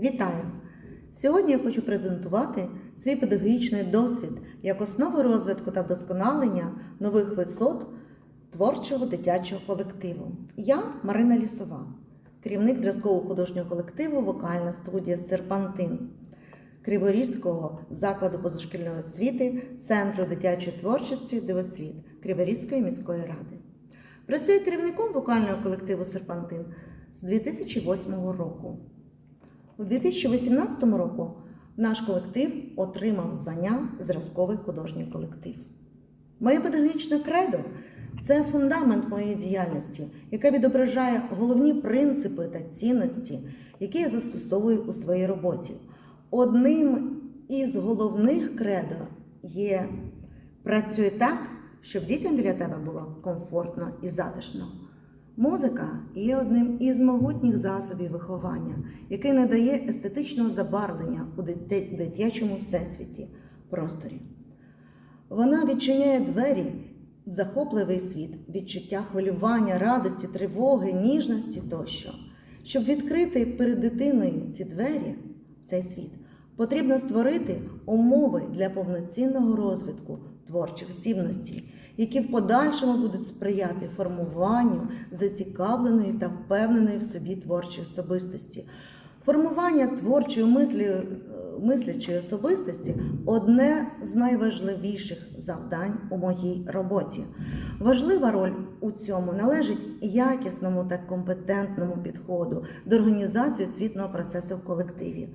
Вітаю! Сьогодні я хочу презентувати свій педагогічний досвід як основу розвитку та вдосконалення нових висот творчого дитячого колективу. Я Марина Лісова, керівник зразкового художнього колективу Вокальна студія Серпантин Криворізького закладу позашкільної освіти Центру дитячої творчості Дивосвіт Криворізької міської ради. Працюю керівником вокального колективу Серпантин з 2008 року. У 2018 року наш колектив отримав звання Зразковий художній колектив. Моє педагогічне кредо це фундамент моєї діяльності, яка відображає головні принципи та цінності, які я застосовую у своїй роботі. Одним із головних кредо є працюй так, щоб дітям біля тебе було комфортно і затишно. Музика є одним із могутніх засобів виховання, який надає естетичного забарвлення у дитячому всесвіті просторі. Вона відчиняє двері в захопливий світ, відчуття хвилювання, радості, тривоги, ніжності тощо. Щоб відкрити перед дитиною ці двері цей світ, потрібно створити умови для повноцінного розвитку творчих здібностей, які в подальшому будуть сприяти формуванню зацікавленої та впевненої в собі творчої особистості. Формування творчої мислі, е, мислячої особистості одне з найважливіших завдань у моїй роботі. Важлива роль у цьому належить якісному та компетентному підходу до організації освітнього процесу в колективі.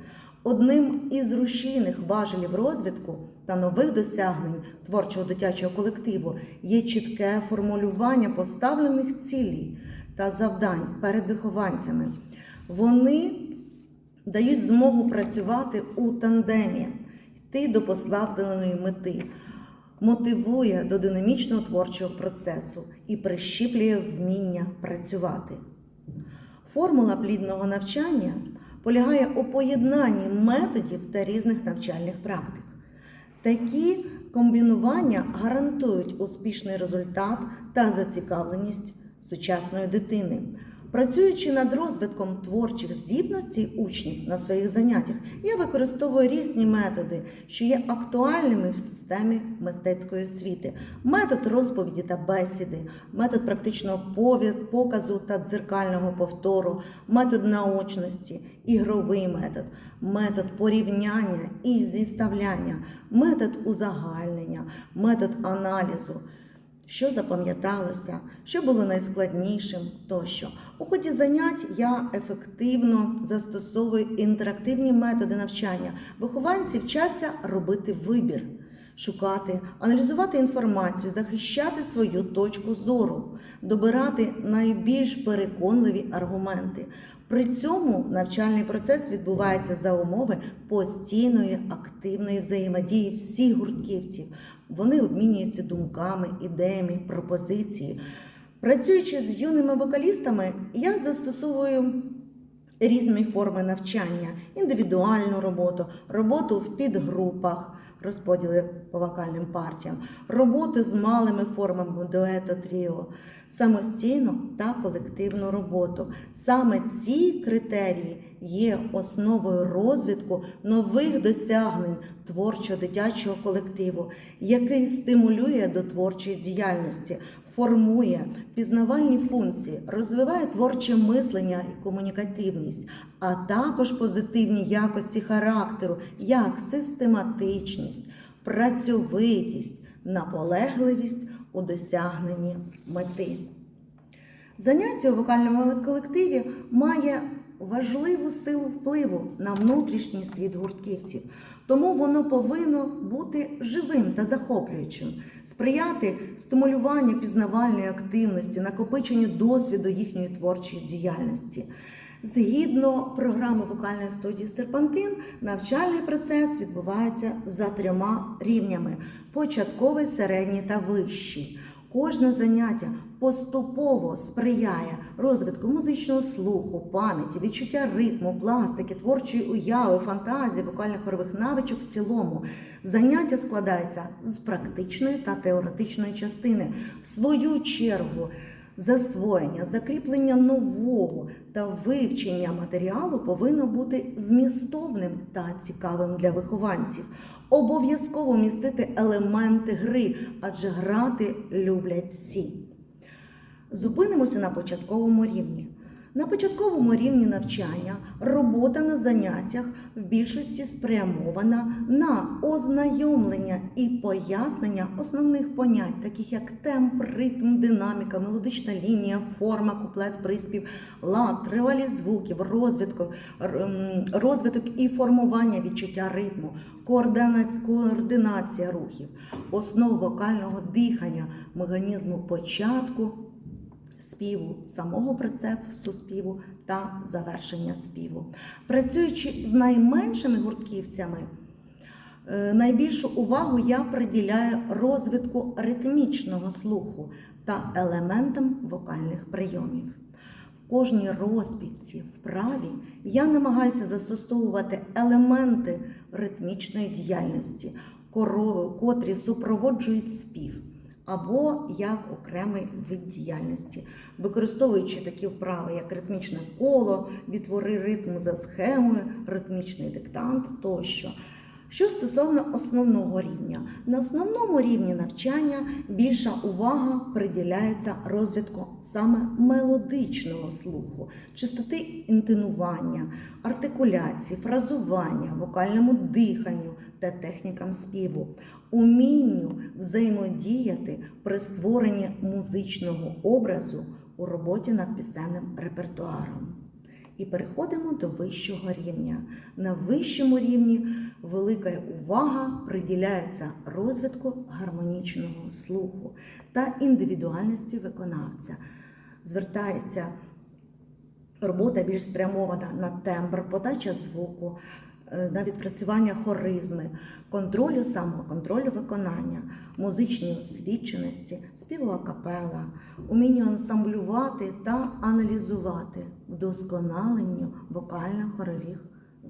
Одним із рушійних важелів розвитку та нових досягнень творчого дитячого колективу є чітке формулювання поставлених цілей та завдань перед вихованцями. Вони дають змогу працювати у тандемі, йти до поставленої мети, мотивує до динамічного творчого процесу і прищіплює вміння працювати. Формула плідного навчання полягає у поєднанні методів та різних навчальних практик. Такі комбінування гарантують успішний результат та зацікавленість сучасної дитини. Працюючи над розвитком творчих здібностей учнів на своїх заняттях, я використовую різні методи, що є актуальними в системі мистецької освіти: метод розповіді та бесіди, метод практичного показу та дзеркального повтору, метод наочності, ігровий метод, метод порівняння і зіставляння, метод узагальнення, метод аналізу що запам'яталося, що було найскладнішим тощо. У ході занять я ефективно застосовую інтерактивні методи навчання. Вихованці вчаться робити вибір, шукати, аналізувати інформацію, захищати свою точку зору, добирати найбільш переконливі аргументи. При цьому навчальний процес відбувається за умови постійної активної взаємодії всіх гуртківців. Вони обмінюються думками, ідеями, пропозиції. Працюючи з юними вокалістами, я застосовую різні форми навчання, індивідуальну роботу, роботу в підгрупах, розподіли по вокальним партіям, роботи з малими формами дуето тріо, самостійну та колективну роботу. Саме ці критерії є основою розвитку нових досягнень творчо-дитячого колективу, який стимулює до творчої діяльності, формує пізнавальні функції, розвиває творче мислення і комунікативність, а також позитивні якості характеру, як систематичність, працьовитість, наполегливість у досягненні мети. Заняття у вокальному колективі має важливу силу впливу на внутрішній світ гуртківців, тому воно повинно бути живим та захоплюючим, сприяти стимулюванню пізнавальної активності, накопиченню досвіду їхньої творчої діяльності. Згідно програми вокальної студії Серпантин, навчальний процес відбувається за трьома рівнями: початковий, середній та вищий. Кожне заняття поступово сприяє розвитку музичного слуху, пам'яті, відчуття ритму, пластики, творчої уяви, фантазії, вокально-хорових навичок в цілому. Заняття складається з практичної та теоретичної частини. В свою чергу, Засвоєння, закріплення нового та вивчення матеріалу повинно бути змістовним та цікавим для вихованців. Обов'язково містити елементи гри, адже грати люблять всі. Зупинимося на початковому рівні. На початковому рівні навчання робота на заняттях в більшості спрямована на ознайомлення і пояснення основних понять, таких як темп, ритм, динаміка, мелодична лінія, форма, куплет, приспів, лад, тривалість звуків, розвиток, розвиток і формування відчуття ритму, координація рухів, основ вокального дихання, механізму початку співу, самого процесу співу та завершення співу. Працюючи з найменшими гуртківцями, е, найбільшу увагу я приділяю розвитку ритмічного слуху та елементам вокальних прийомів. В кожній розпівці, вправі я намагаюся застосовувати елементи ритмічної діяльності, котрі супроводжують спів або як окремий вид діяльності, використовуючи такі вправи, як ритмічне коло, відтвори ритм за схемою, ритмічний диктант тощо. Що стосовно основного рівня, на основному рівні навчання більша увага приділяється розвитку саме мелодичного слуху, чистоти інтонування, артикуляції, фразування, вокальному диханню та технікам співу, умінню взаємодіяти при створенні музичного образу у роботі над пісенним репертуаром. І переходимо до вищого рівня. На вищому рівні велика увага приділяється розвитку гармонічного слуху та індивідуальності виконавця. Звертається робота більш спрямована на тембр, подача звуку, на відпрацювання хоризми, контролю самоконтролю виконання, музичній освіченості, співу акапела, умінню ансамблювати та аналізувати, вдосконаленню вокально-хорових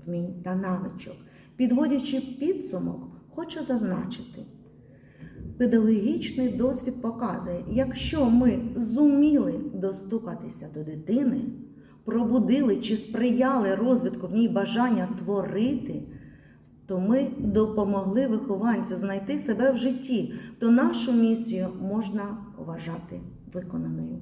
вмінь та навичок. Підводячи підсумок, хочу зазначити. Педагогічний досвід показує, якщо ми зуміли достукатися до дитини, пробудили чи сприяли розвитку в ній бажання творити, то ми допомогли вихованцю знайти себе в житті, то нашу місію можна вважати виконаною.